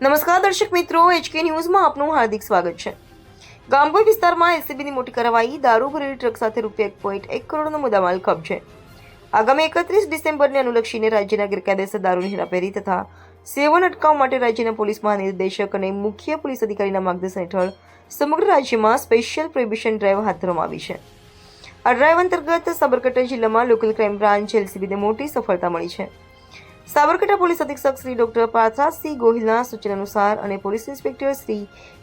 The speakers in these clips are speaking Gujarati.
નમસ્કાર દર્શક મિત્રો એચકે ન્યૂઝમાં આપનું હાર્દિક સ્વાગત છે. ગામભોઈ વિસ્તારમાં એસીબીની મોટી કાર્યવાહી દારૂ ભરેલી ટ્રક સાથે રૂપિયા એક પોઈન્ટ એક કરોડનો મુદ્દામાલ કબજે આગામી એકત્રીસ ડિસેમ્બરને અનુલક્ષીને રાજ્યના ગેરકાયદેસર દારૂની હેરાફેરી તથા સેવન અટકાવ માટે રાજ્યના પોલીસ મહાનિર્દેશક અને મુખ્ય પોલીસ અધિકારીના માર્ગદર્શન હેઠળ સમગ્ર રાજ્યમાં સ્પેશિયલ પ્રોહિબિશન ડ્રાઈવ હાથ ધરવામાં આવી છે. આ ડ્રાઈવ અંતર્ગત સાબરકાંઠા જિલ્લામાં લોકલ ક્રાઇમ બ્રાન્ચ એલસીબીને મોટી સફળતા મળી છે. સાબરકાંઠા પોલીસ અધિક્ષક શ્રી ડોક્ટર પાર્થરાજસિંહ ગોહિલના સૂચન અનુસાર અને પોલીસ ઇન્સ્પેક્ટર શ્રી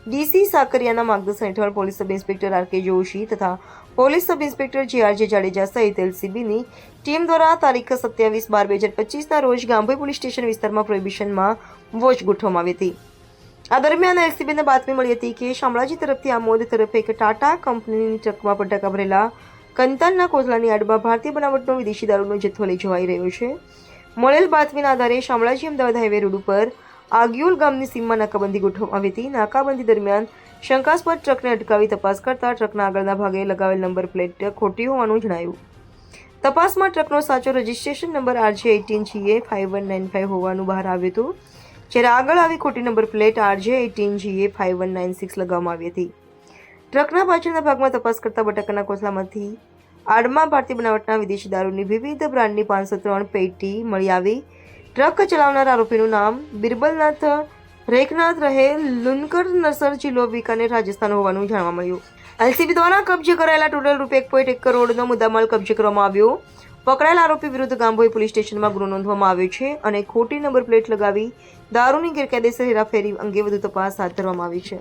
ડીસી સાકરિયાના માર્ગદર્શન હેઠળ police sub inspector R K Joshi તથા police sub inspector J R J Jadeja સહિત એલસીબીની ટીમ દ્વારા તારીખ સત્યાવીસ બાર બે હજાર પચીસના રોજ ગાંભોઈ પોલીસ સ્ટેશન વિસ્તારમાં પ્રોહિબિશનમાં વોચ ગોઠવવામાં આવી હતી. આ દરમિયાન એલસીબીને બાતમી મળી હતી કે શામળાજી તરફથી આમોદ તરફ એક ટાટા કંપનીની ટ્રકમાં પટાકા ભરેલા કંતાનના કોથળાની આડમાં ભારતીય બનાવટનો વિદેશી દારૂનો જથ્થો લઈ જવાઈ રહ્યો છે. મળેલ બાતમીના આધારે શામળાજી અમદાવાદ હાઈવે રોડ ઉપર આગિયોલ ગામની સીમમાં નાકાબંધી ગોઠવવામાં આવી હતી. નાકાબંધી દરમિયાન શંકાસ્પદ ટ્રકને અટકાવી તપાસ કરતા ટ્રકના આગળના ભાગે લગાવેલ નંબર પ્લેટ ખોટી હોવાનું જણાયું. તપાસમાં ટ્રકનો સાચો registration number R J eighteen G A five one nine five હોવાનું બહાર આવ્યું હતું. જ્યારે આગળ આવી ખોટી number plate R J eighteen G A five one nine six લગાવવામાં આવી હતી. ટ્રકના પાછળના ભાગમાં તપાસ કરતા બટાકાના કોથળામાંથી આડમાં ભારતીય બનાવટના વિદેશી દારૂની વિવિધ બ્રાન્ડની પાંચસો ત્રણ પેટી મળી આવી. ટ્રક ચલાવનાર આરોપીનું નામ બિરબલનાથ રેખનાથ રહે લુનકર નસર જિલ્લો બિકાનેર રાજસ્થાન હોવાનું જાણવા મળ્યું. એલસીબી દ્વારા કબજે કરાયેલા ટોટલ રૂપિયા એક પોઈન્ટ એક કરોડનો મુદ્દામાલ કબજે કરવામાં આવ્યો. પકડાયેલ આરોપી વિરુદ્ધ ગાંભોઈ પોલીસ સ્ટેશનમાં ગુનો નોંધવામાં આવ્યો છે અને ખોટી નંબર પ્લેટ લગાવી દારૂની ગેરકાયદેસર હેરાફેરી અંગે વધુ તપાસ હાથ ધરવામાં આવી છે.